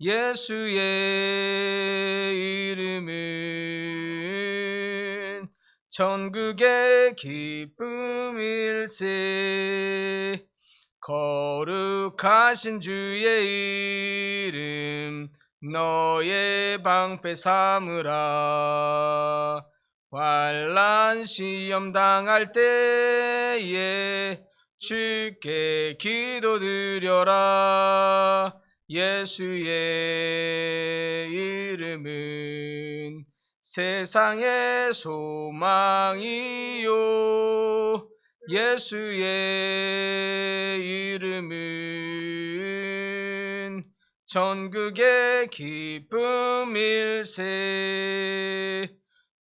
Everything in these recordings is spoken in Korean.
예수의 이름은 천국의 기쁨일세. 거룩하신 주의 이름 너의 방패 삼으라. 환란 시험 당할 때에 주께 기도드려라 예수의 이름은 세상의 소망이요. 예수의 이름은 전국의 기쁨일세.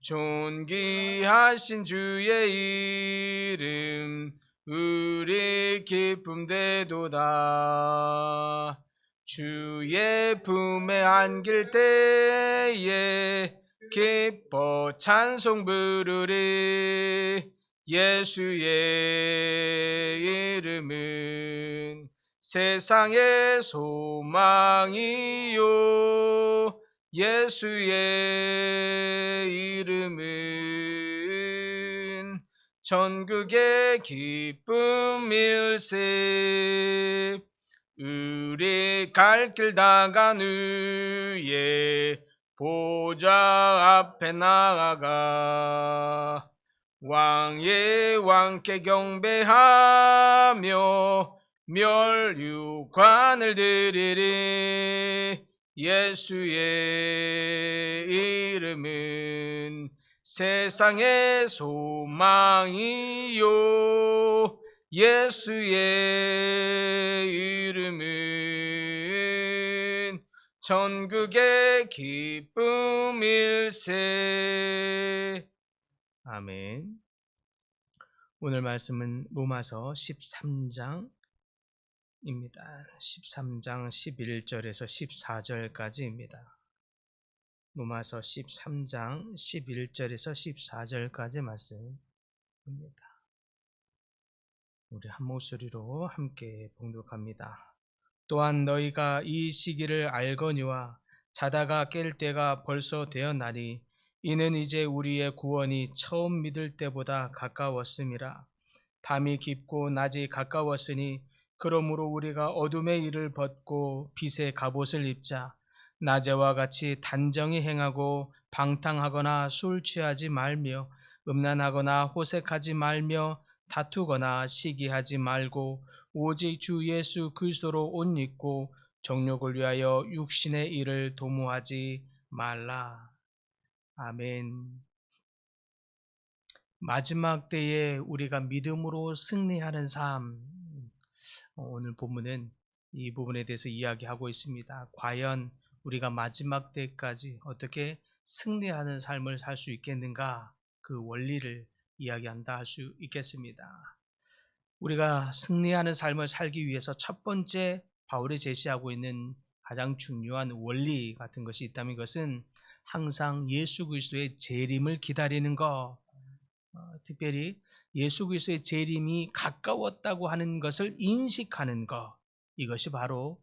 존귀하신 주의 이름 우리 기쁨 되도다 주의 품에 안길 때에 기뻐 찬송 부르리. 예수의 이름은 세상의 소망이요. 예수의 이름은 전국의 기쁨일세 우리 갈 길 다간 후에 보좌 앞에 나아가 왕의 왕께 경배하며 멸류관을 드리리 예수의 이름은 세상의 소망이요 예수의 이름은 전국의 기쁨일세 아멘 오늘 말씀은 로마서 13장입니다. 13장 11절에서 14절까지입니다. 로마서 13장 11절에서 14절까지 말씀입니다. 우리 한 목소리로 함께 봉독합니다. 또한 너희가 이 시기를 알거니와 자다가 깰 때가 벌써 되었나니 이는 이제 우리의 구원이 처음 믿을 때보다 가까웠음이라. 밤이 깊고 낮이 가까웠으니 그러므로 우리가 어둠의 일을 벗고 빛의 갑옷을 입자. 낮에와 같이 단정히 행하고 방탕하거나 술 취하지 말며 음란하거나 호색하지 말며 다투거나 시기하지 말고 오직 주 예수 그리스도로 옷 입고 정욕을 위하여 육신의 일을 도모하지 말라. 아멘. 마지막 때에 우리가 믿음으로 승리하는 삶. 어, 오늘 본문은 이 부분에 대해서 이야기하고 있습니다. 과연 우리가 마지막 때까지 어떻게 승리하는 삶을 살 수 있겠는가? 그 원리를 이야기한다 할 수 있겠습니다. 우리가 승리하는 삶을 살기 위해서 첫 번째 바울이 제시하고 있는 가장 중요한 원리 같은 것이 있다면 이것은 항상 예수 그리스도의 재림을 기다리는 것, 어, 특별히 예수 그리스도의 재림이 가까웠다고 하는 것을 인식하는 것, 이것이 바로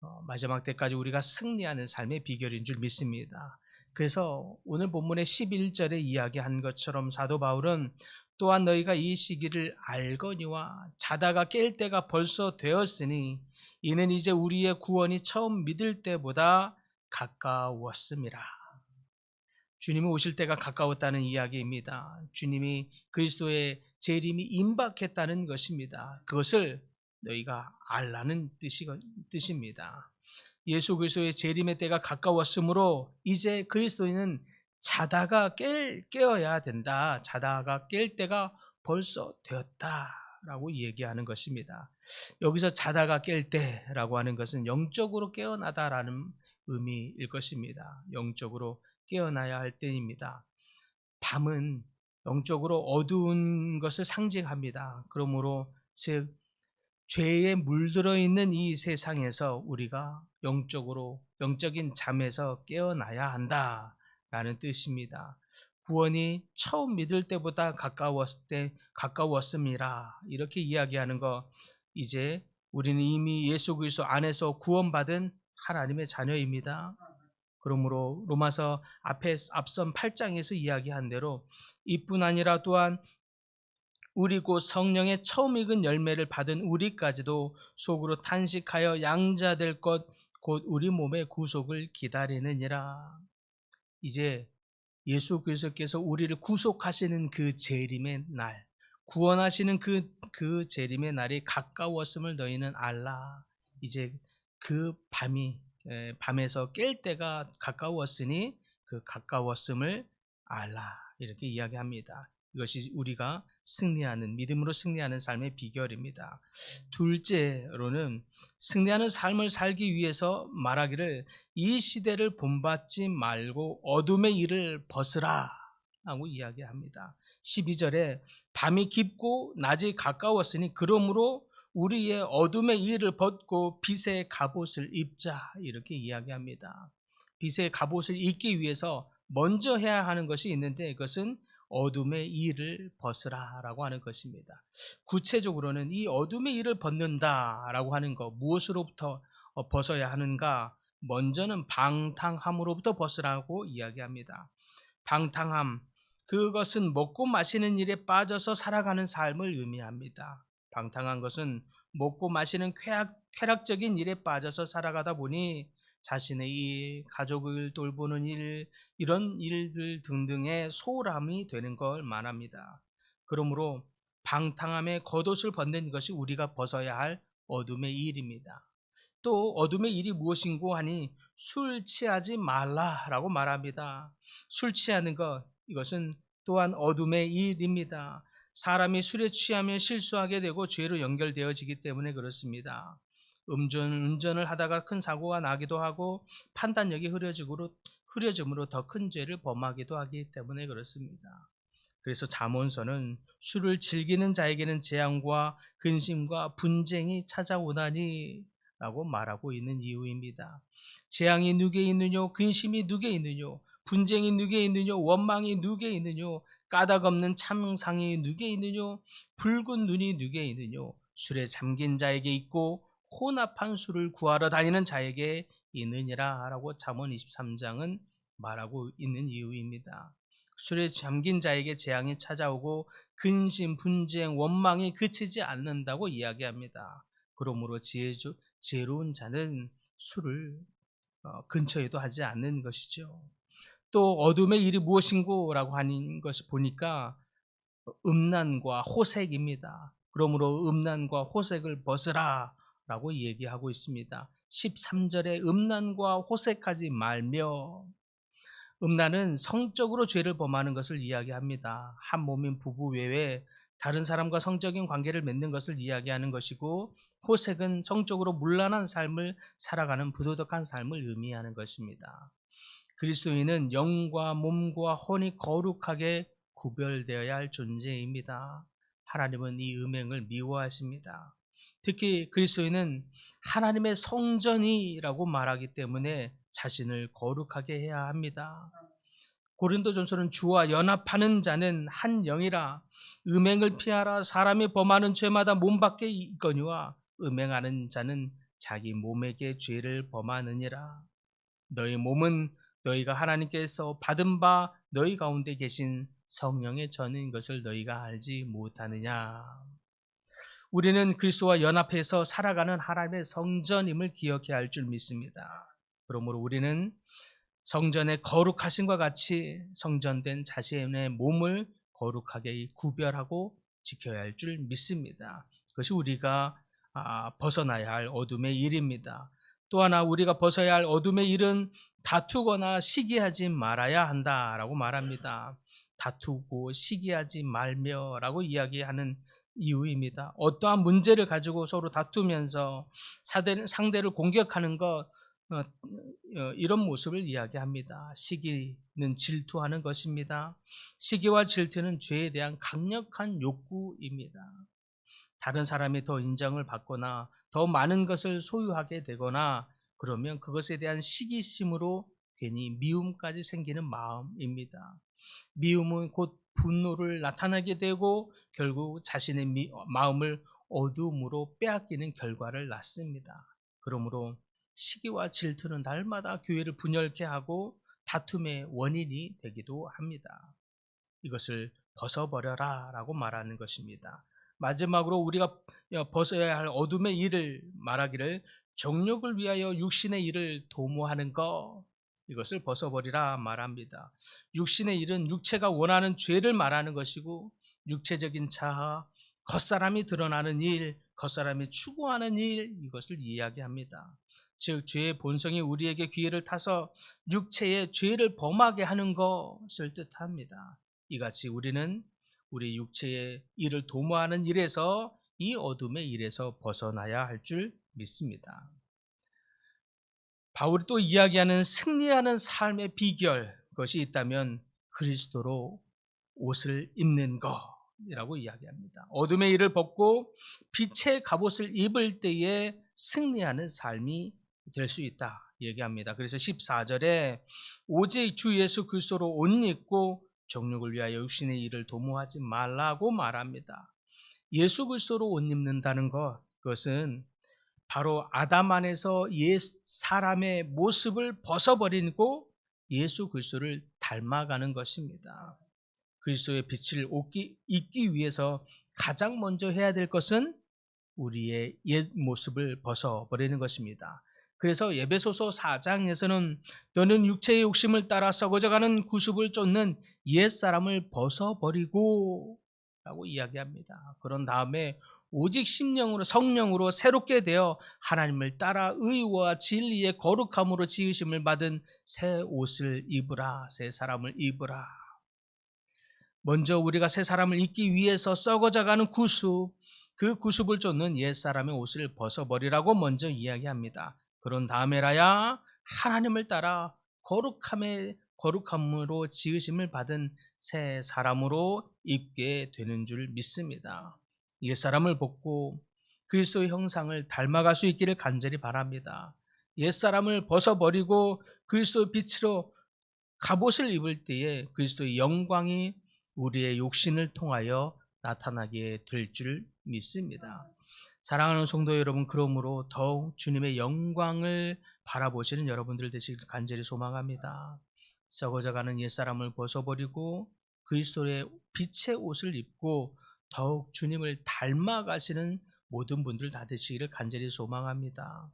어, 마지막 때까지 우리가 승리하는 삶의 비결인 줄 믿습니다. 그래서 오늘 본문의 11절에 이야기한 것처럼 사도 바울은 또한 너희가 이 시기를 알거니와 자다가 깰 때가 벌써 되었으니 이는 이제 우리의 구원이 처음 믿을 때보다 가까웠습니다. 주님이 오실 때가 가까웠다는 이야기입니다. 주님이 그리스도의 재림이 임박했다는 것입니다. 그것을 너희가 알라는 뜻이, 뜻입니다. 예수 그리스도의 재림의 때가 가까웠으므로 이제 그리스도인은 자다가 깰, 깨어야 된다. 자다가 깰 때가 벌써 되었다 라고 얘기하는 것입니다. 여기서 자다가 깰 때라고 하는 것은 영적으로 깨어나다라는 의미일 것입니다. 영적으로 깨어나야 할 때입니다. 밤은 영적으로 어두운 것을 상징합니다. 그러므로 즉 죄에 물들어 있는 이 세상에서 우리가 영적으로 영적인 잠에서 깨어나야 한다라는 뜻입니다. 구원이 처음 믿을 때보다 가까웠을 때 가까웠습니다. 이렇게 이야기하는 거 이제 우리는 이미 예수 그리스도 안에서 구원받은 하나님의 자녀입니다. 그러므로 로마서 앞에 앞선 8장에서 이야기한 대로 이뿐 아니라 또한 우리 곧 성령의 처음 익은 열매를 받은 우리까지도 속으로 탄식하여 양자될 것 곧 우리 몸의 구속을 기다리느니라. 이제 예수 그리스도께서 우리를 구속하시는 그 재림의 날, 구원하시는 그, 그 재림의 날이 가까웠음을 너희는 알라. 이제 그 밤이, 밤에서 깰 때가 가까웠으니 그 가까웠음을 알라. 이렇게 이야기합니다. 이것이 우리가 승리하는 믿음으로 승리하는 삶의 비결입니다. 둘째로는 승리하는 삶을 살기 위해서 말하기를 이 시대를 본받지 말고 어둠의 일을 벗으라 하고 이야기합니다. 12절에 밤이 깊고 낮이 가까웠으니 그러므로 우리의 어둠의 일을 벗고 빛의 갑옷을 입자 이렇게 이야기합니다. 빛의 갑옷을 입기 위해서 먼저 해야 하는 것이 있는데 그것은 어둠의 일을 벗으라라고 하는 것입니다. 구체적으로는 이 어둠의 일을 벗는다라고 하는 것 무엇으로부터 어, 벗어야 하는가? 먼저는 방탕함으로부터 벗으라고 이야기합니다. 방탕함 그것은 먹고 마시는 일에 빠져서 살아가는 삶을 의미합니다. 방탕한 것은 먹고 마시는 쾌락, 쾌락적인 일에 빠져서 살아가다 보니 자신의 일, 가족을 돌보는 일, 이런 일들 등등의 소홀함이 되는 걸 말합니다. 그러므로 방탕함의 겉옷을 벗는 것이 우리가 벗어야 할 어둠의 일입니다. 또 어둠의 일이 무엇인고 하니 술 취하지 말라라고 말합니다. 술 취하는 것 이것은 또한 어둠의 일입니다. 사람이 술에 취하면 실수하게 되고 죄로 연결되어지기 때문에 그렇습니다. 음주 운전을 하다가 큰 사고가 나기도 하고 판단력이 흐려지므로 흐려짐으로 더 큰 죄를 범하기도 하기 때문에 그렇습니다. 그래서 잠언서는 술을 즐기는 자에게는 재앙과 근심과 분쟁이 찾아오나니 라고 말하고 있는 이유입니다. 재앙이 누게 있느뇨? 근심이 누게 있느뇨? 분쟁이 누게 있느뇨? 원망이 누게 있느뇨? 까닭 없는 참상이 누게 있느뇨? 붉은 눈이 누게 있느뇨? 술에 잠긴 자에게 있고 혼합한 술을 구하러 다니는 자에게 있느니라 라고 잠언 23장은 말하고 있는 이유입니다. 술에 잠긴 자에게 재앙이 찾아오고 근심, 분쟁, 원망이 그치지 않는다고 이야기합니다. 그러므로 지혜주, 지혜로운 자는 술을 어, 근처에도 하지 않는 것이죠. 또 어둠의 일이 무엇인고 라고 하는 것을 보니까 음란과 호색입니다. 그러므로 음란과 호색을 벗으라 라고 얘기하고 있습니다. 13절에 음란과 호색하지 말며 음란은 성적으로 죄를 범하는 것을 이야기합니다. 한 몸인 부부 외에 다른 사람과 성적인 관계를 맺는 것을 이야기하는 것이고 호색은 성적으로 문란한 삶을 살아가는 부도덕한 삶을 의미하는 것입니다. 그리스도인은 영과 몸과 혼이 거룩하게 구별되어야 할 존재입니다. 하나님은 이 음행을 미워하십니다. 특히 그리스도인은 하나님의 성전이라고 말하기 때문에 자신을 거룩하게 해야 합니다. 고린도전서는 주와 연합하는 자는 한 영이라 음행을 피하라 사람이 범하는 죄마다 몸 밖에 있거니와 음행하는 자는 자기 몸에게 죄를 범하느니라 너희 몸은 너희가 하나님께서 받은 바 너희 가운데 계신 성령의 전인 것을 너희가 알지 못하느냐 우리는 그리스도와 연합해서 살아가는 하나님의 성전임을 기억해야 할 줄 믿습니다. 그러므로 우리는 성전의 거룩하심과 같이 성전된 자신의 몸을 거룩하게 구별하고 지켜야 할 줄 믿습니다. 그것이 우리가 아, 벗어나야 할 어둠의 일입니다. 또 하나 우리가 벗어야 할 어둠의 일은 다투거나 시기하지 말아야 한다라고 말합니다. 다투고 시기하지 말며라고 이야기하는 이유입니다. 어떠한 문제를 가지고 서로 다투면서 상대를 공격하는 것 어, 어, 이런 모습을 이야기합니다. 시기는 질투하는 것입니다. 시기와 질투는 죄에 대한 강력한 욕구입니다. 다른 사람이 더 인정을 받거나 더 많은 것을 소유하게 되거나 그러면 그것에 대한 시기심으로 괜히 미움까지 생기는 마음입니다. 미움은 곧 분노를 나타나게 되고 결국 자신의 미, 마음을 어둠으로 빼앗기는 결과를 낳습니다. 그러므로 시기와 질투는 날마다 교회를 분열케 하고 다툼의 원인이 되기도 합니다. 이것을 벗어버려라 라고 말하는 것입니다. 마지막으로 우리가 벗어야 할 어둠의 일을 말하기를 정욕을 위하여 육신의 일을 도모하는 것 이것을 벗어버리라 말합니다. 육신의 일은 육체가 원하는 죄를 말하는 것이고 육체적인 자아, 겉사람이 드러나는 일, 겉사람이 추구하는 일 이것을 이야기합니다. 즉 죄의 본성이 우리에게 기회를 타서 육체의 죄를 범하게 하는 것을 뜻합니다. 이같이 우리는 우리 육체의 일을 도모하는 일에서 이 어둠의 일에서 벗어나야 할 줄 믿습니다. 바울이 또 이야기하는 승리하는 삶의 비결 것이 있다면 그리스도로 옷을 입는 것이라고 이야기합니다. 어둠의 일을 벗고 빛의 갑옷을 입을 때에 승리하는 삶이 될 수 있다 얘기합니다. 그래서 14절에 오직 주 예수 그리스도로 옷 입고 정욕을 위하여 육신의 일을 도모하지 말라고 말합니다. 예수 그리스도로 옷 입는다는 것 그것은 바로 아담 안에서 옛 사람의 모습을 벗어버리고 예수 그리스도를 닮아가는 것입니다. 그리스도의 빛을 얻기, 잊기 위해서 가장 먼저 해야 될 것은 우리의 옛 모습을 벗어버리는 것입니다. 그래서 예배소서 4장에서는 너는 육체의 욕심을 따라 썩어져가는 구습을 쫓는 옛 사람을 벗어버리고 라고 이야기합니다. 그런 다음에 오직 심령으로 성령으로 새롭게 되어 하나님을 따라 의와 진리의 거룩함으로 지으심을 받은 새 옷을 입으라. 새 사람을 입으라. 먼저 우리가 새 사람을 입기 위해서 썩어져가는 구습 그 구습을 쫓는 옛 사람의 옷을 벗어버리라고 먼저 이야기합니다. 그런 다음에라야 하나님을 따라 거룩함의 거룩함으로 지으심을 받은 새 사람으로 입게 되는 줄 믿습니다. 옛사람을 벗고 그리스도의 형상을 닮아갈 수 있기를 간절히 바랍니다. 옛사람을 벗어버리고 그리스도의 빛으로 갑옷을 입을 때에 그리스도의 영광이 우리의 욕심을 통하여 나타나게 될 줄 믿습니다. 사랑하는 성도 여러분, 그러므로 더욱 주님의 영광을 바라보시는 여러분들 되시길 간절히 소망합니다. 썩어져가는 옛사람을 벗어버리고 그리스도의 빛의 옷을 입고 더욱 주님을 닮아가시는 모든 분들 다 되시기를 간절히 소망합니다.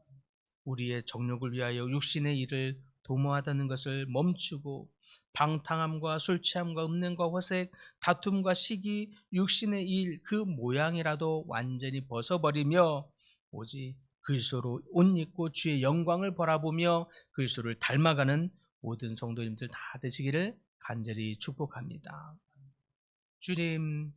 우리의 정욕을 위하여 육신의 일을 도모하다는 것을 멈추고 방탕함과 술 취함과 음행과 화색, 다툼과 시기, 육신의 일 그 모양이라도 완전히 벗어버리며 오직 그리스도로 옷 입고 주의 영광을 바라보며 그리스도를 닮아가는 모든 성도님들 다 되시기를 간절히 축복합니다. 주님,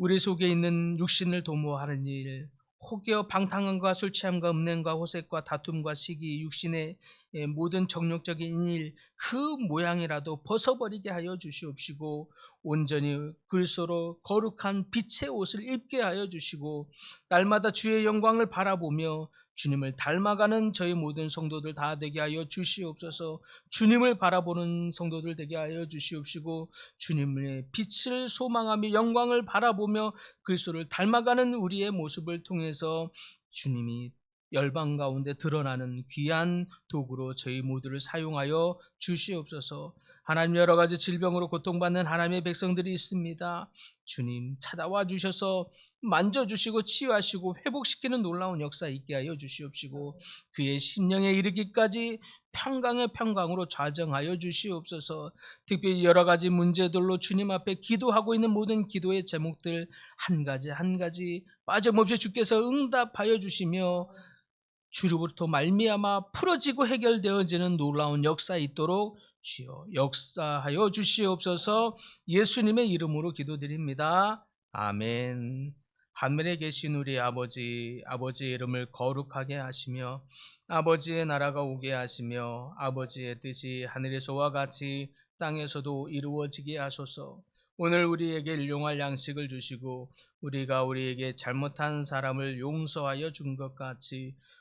우리 속에 있는 육신을 도모하는 일, 혹여 방탕함과 술 취함과 음행과 호색과 다툼과 시기 육신의 예, 모든 정욕적인 일 그 모양이라도 벗어버리게 하여 주시옵시고 온전히 글소로 거룩한 빛의 옷을 입게 하여 주시고 날마다 주의 영광을 바라보며 주님을 닮아가는 저희 모든 성도들 다 되게 하여 주시옵소서. 주님을 바라보는 성도들 되게 하여 주시옵시고 주님의 빛을 소망하며 영광을 바라보며 그리스도를 닮아가는 우리의 모습을 통해서 주님이 열방 가운데 드러나는 귀한 도구로 저희 모두를 사용하여 주시옵소서. 하나님 여러 가지 질병으로 고통받는 하나님의 백성들이 있습니다. 주님 찾아와 주셔서 만져주시고 치유하시고 회복시키는 놀라운 역사 있게 하여 주시옵시고 그의 심령에 이르기까지 평강의 평강으로 좌정하여 주시옵소서. 특별히 여러 가지 문제들로 주님 앞에 기도하고 있는 모든 기도의 제목들 한 가지 한 가지 빠짐없이 주께서 응답하여 주시며 주로부터 말미암아 풀어지고 해결되어지는 놀라운 역사 있도록 주여 역사하여 주시옵소서. 예수님의 이름으로 기도드립니다. 아멘. 하늘에 계신 우리 아버지, 아버지의 이름을 거룩하게 하시며 아버지의 나라가 오게 하시며 아버지의 뜻이 하늘에서와 같이 땅에서도 이루어지게 하소서. 오늘 우리에게 일용할 양식을 주시고 우리가 우리에게 잘못한 사람을 용서하여 준 것 같이